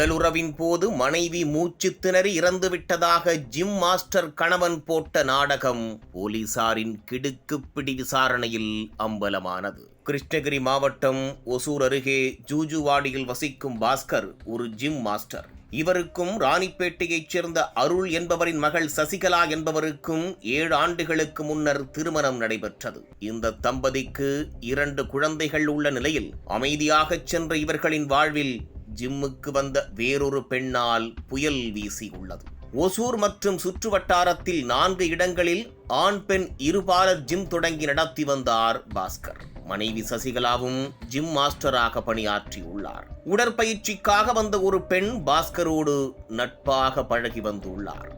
உடலுறவின் போது மனைவி மூச்சு திணறி இறந்துவிட்டதாக ஜிம் மாஸ்டர் கணவன் போட்ட நாடகம் போலீசாரின் கிடுக்குப்பிடி விசாரணையில் அம்பலமானது. கிருஷ்ணகிரி மாவட்டம் ஒசூர் அருகே ஜூஜுவாடியில் வசிக்கும் பாஸ்கர் ஒரு ஜிம் மாஸ்டர். இவருக்கும் ராணிப்பேட்டையைச் சேர்ந்த அருள் என்பவரின் மகள் சசிகலா என்பவருக்கும் ஏழு ஆண்டுகளுக்கு முன்னர் திருமணம் நடைபெற்றது. இந்த தம்பதிக்கு இரண்டு குழந்தைகள் உள்ள நிலையில் அமைதியாகச் சென்ற இவர்களின் வாழ்வில் ஜிம்முக்கு வந்த வேறொரு பெண்ணால் புயல் வீசி உள்ளது. ஒசூர் மற்றும் சுற்று வட்டாரத்தில் நான்கு இடங்களில் ஆண் பெண் இருபாலர் ஜிம் தொடங்கி நடத்தி வந்தார் பாஸ்கர். மனைவி சசிகலாவும் ஜிம் மாஸ்டராக பணியாற்றியுள்ளார் உடற்பயிற்சிக்காக வந்த ஒரு பெண் பாஸ்கரோடு நட்பாக பழகி வந்துள்ளார்.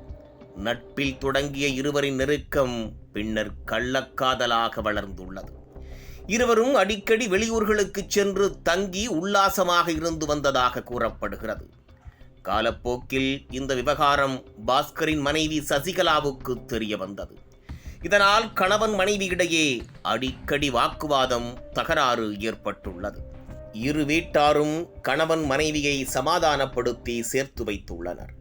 நட்பில் தொடங்கிய இருவரின் நெருக்கம் பின்னர் கள்ளக்காதலாக வளர்ந்துள்ளது. இருவரும் அடிக்கடி வெளியூர்களுக்கு சென்று தங்கி உல்லாசமாக இருந்து வந்ததாக கூறப்படுகிறது. காலப்போக்கில் இந்த விவகாரம் பாஸ்கரின் மனைவி சசிகலாவுக்கு தெரிய வந்தது. இதனால் கணவன் மனைவி இடையே அடிக்கடி வாக்குவாதம் தகராறு ஏற்பட்டுள்ளது. இரு வீட்டாரும் கணவன் மனைவியை சமாதானப்படுத்தி சேர்த்து வைத்துள்ளனர்.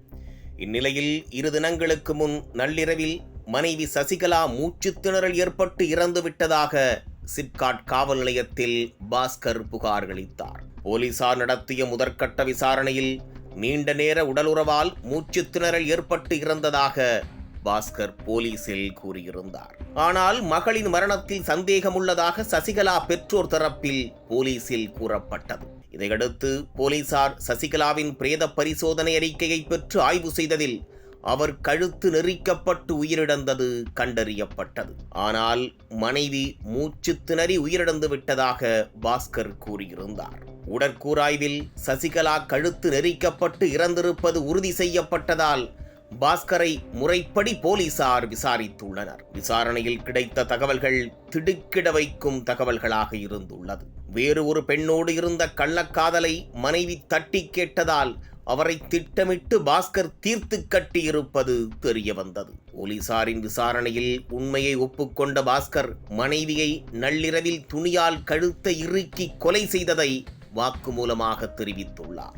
இந்நிலையில் இரு தினங்களுக்கு முன் நள்ளிரவில் மனைவி சசிகலா மூச்சுத்திணறல் ஏற்பட்டு இறந்து விட்டதாக சிப்காட் காவல் நிலையத்தில் பாஸ்கர் புகார் அளித்தார் போலீசார் நடத்திய முதற்கட்ட விசாரணையில் நீண்ட நேர உடலுறவால் மூச்சு திணறல் ஏற்பட்டு இறந்ததாக பாஸ்கர் போலீசில் கூறியிருந்தார். ஆனால் மகளின் மரணத்தில் சந்தேகம் உள்ளதாக சசிகலா பெற்றோர் தரப்பில் போலீசில் கூறப்பட்டது. இதையடுத்து போலீசார் சசிகலாவின் பிரேத பரிசோதனை அறிக்கையை பெற்று ஆய்வு செய்ததில் அவர் கழுத்து நெரிக்கப்பட்டு உயிரிழந்தது கண்டறியப்பட்டது. ஆனால் மனைவி மூச்சு திணறி உயிரிழந்து விட்டதாக பாஸ்கர் கூறியிருந்தார். உடற்கூராய்வில் சசிகலா கழுத்து நெரிக்கப்பட்டு இறந்திருப்பது உறுதி செய்யப்பட்டதால் பாஸ்கரை முறைப்படி போலீசார் விசாரித்துள்ளனர். விசாரணையில் கிடைத்த தகவல்கள் திடுக்கிட வைக்கும் தகவல்களாக இருந்துள்ளது. வேறு ஒரு பெண்ணோடு இருந்த கள்ளக்காதலை மனைவி தட்டி கேட்டதால் அவரை திட்டமிட்டு பாஸ்கர் தீர்த்து கட்டியிருப்பது தெரிய வந்தது போலீசாரின் விசாரணையில் உண்மையை ஒப்புக்கொண்ட பாஸ்கர் மனைவியை நள்ளிரவில் துணியால் கழுத்தை இறுக்கி கொலை செய்ததை வாக்குமூலமாக தெரிவித்துள்ளார்.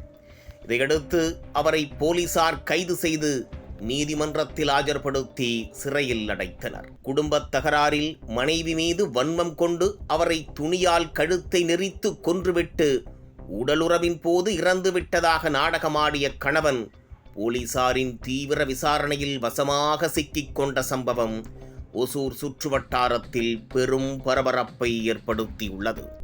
இதையடுத்து அவரை போலீசார் கைது செய்து நீதிமன்றத்தில் ஆஜர்படுத்தி சிறையில் அடைத்தனர். குடும்பத் தகராறில் மனைவி மீது வன்மம் கொண்டு அவரை துணியால் கழுத்தை நெறித்து கொன்றுவிட்டு உடலுறவின் போது இறந்து விட்டதாக நாடகமாடிய கணவன் போலீசாரின் தீவிர விசாரணையில் வசமாக சிக்கிக் கொண்ட சம்பவம் ஒசூர் சுற்றுவட்டாரத்தில் பெரும் பரபரப்பை ஏற்படுத்தியுள்ளது.